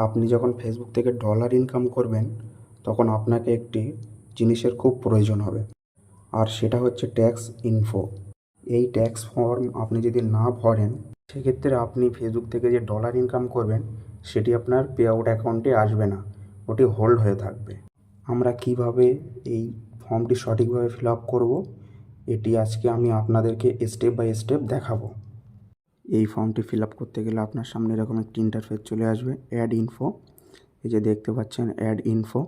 আপনি যখন ফেসবুক থেকে ডলার ইনকাম করবেন, তখন আপনাকে একটি জিনিসের খুব প্রয়োজন হবে। আর সেটা হচ্ছে ট্যাক্স ইনফো এই ট্যাক্স ফর্ম আপনি যদি না ভরেন, সেক্ষেত্রে আপনি ফেসবুক থেকে যে ডলার ইনকাম করবেন, সেটি আপনার পে আউট অ্যাকাউন্টে আসবে না। ওটি হোল্ড হয়ে থাকবে। আমরা কীভাবে এই ফর্মটি সঠিকভাবে ফিল আপ করব, এটি আজকে আমি আপনাদেরকে স্টেপ বাই স্টেপ দেখাবো। এই ফর্মটি ফিল আপ করতে গেলে আপনার সামনে এরকম একটি ইন্টারফেস চলে আসবে অ্যাড ইনফো এই যে দেখতে পাচ্ছেন add info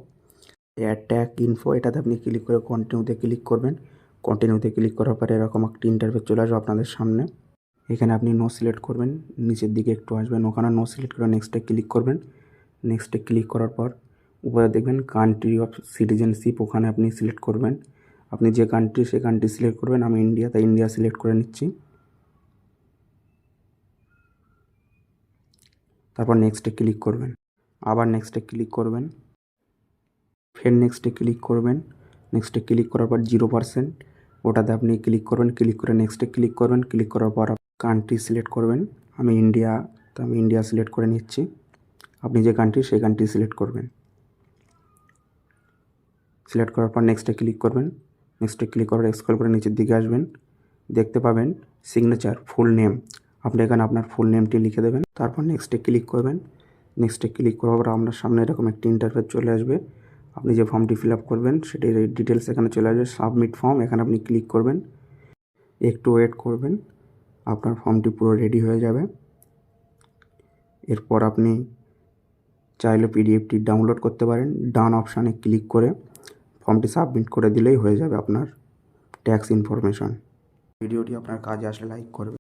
add tag info এটাতে আপনি ক্লিক করে কন্টিনিউতে ক্লিক করবেন। কন্টিনিউতে ক্লিক করার পরে এরকম একটি ইন্টারফেস চলে আসবে আপনাদের সামনে। এখানে আপনি নো সিলেক্ট করবেন, নিচের দিকে একটু আসবেন, ওখানে নো সিলেক্ট করে নেক্সটে ক্লিক করবেন। নেক্সটে ক্লিক করার পর উপরে দেখবেন কান্ট্রি অফ সিটিজেনশিপ ওখানে আপনি সিলেক্ট করবেন। আপনি যে কান্ট্রি সে কান্ট্রি সিলেক্ট করবেন। আমি ইন্ডিয়া তাই ইন্ডিয়া সিলেক্ট করে নিচ্ছি। তারপর নেক্সটে ক্লিক করবেন। আবার নেক্সটে ক্লিক করবেন। ফের নেক্সটে ক্লিক করবেন। নেক্সটে ক্লিক করার পর জিরো পার্সেন্ট ওটাতে আপনি ক্লিক করবেন। ক্লিক করে নেক্সটে ক্লিক করবেন। ক্লিক করার পর কান্ট্রি সিলেক্ট করবেন। আমি ইন্ডিয়া তো আমি ইন্ডিয়া সিলেক্ট করে নিচ্ছি। আপনি যে কান্ট্রি সেই কান্ট্রি সিলেক্ট করবেন। সিলেক্ট করার পর নেক্সটে ক্লিক করবেন। নেক্সটে ক্লিক করার স্ক্রল করে নিচের দিকে আসবেন। দেখতে পাবেন সিগনেচার ফুল নেম আপনি এখানে আপনার ফুল নেমটি লিখে দেবেন। তারপর নেক্সটে ক্লিক করবেন। নেক্সটে ক্লিক করার পর আপনার সামনে এরকম একটি ইন্টারফেস চলে আসবে। আপনি যে ফর্মটি ফিল আপ করবেন, সেটির ডিটেলস এখানে চলে আসবে। সাবমিট ফর্ম এখানে আপনি ক্লিক করবেন। একটু ওয়েট করবেন। আপনার ফর্মটি পুরো রেডি হয়ে যাবে। এরপর আপনি চাইলে পিডিএফটি ডাউনলোড করতে পারেন। ডান অপশানে ক্লিক করে ফর্মটি সাবমিট করে দিলেই হয়ে যাবে আপনার ট্যাক্স ইনফরমেশন ভিডিওটি আপনার কাজে আসলে লাইক করবে।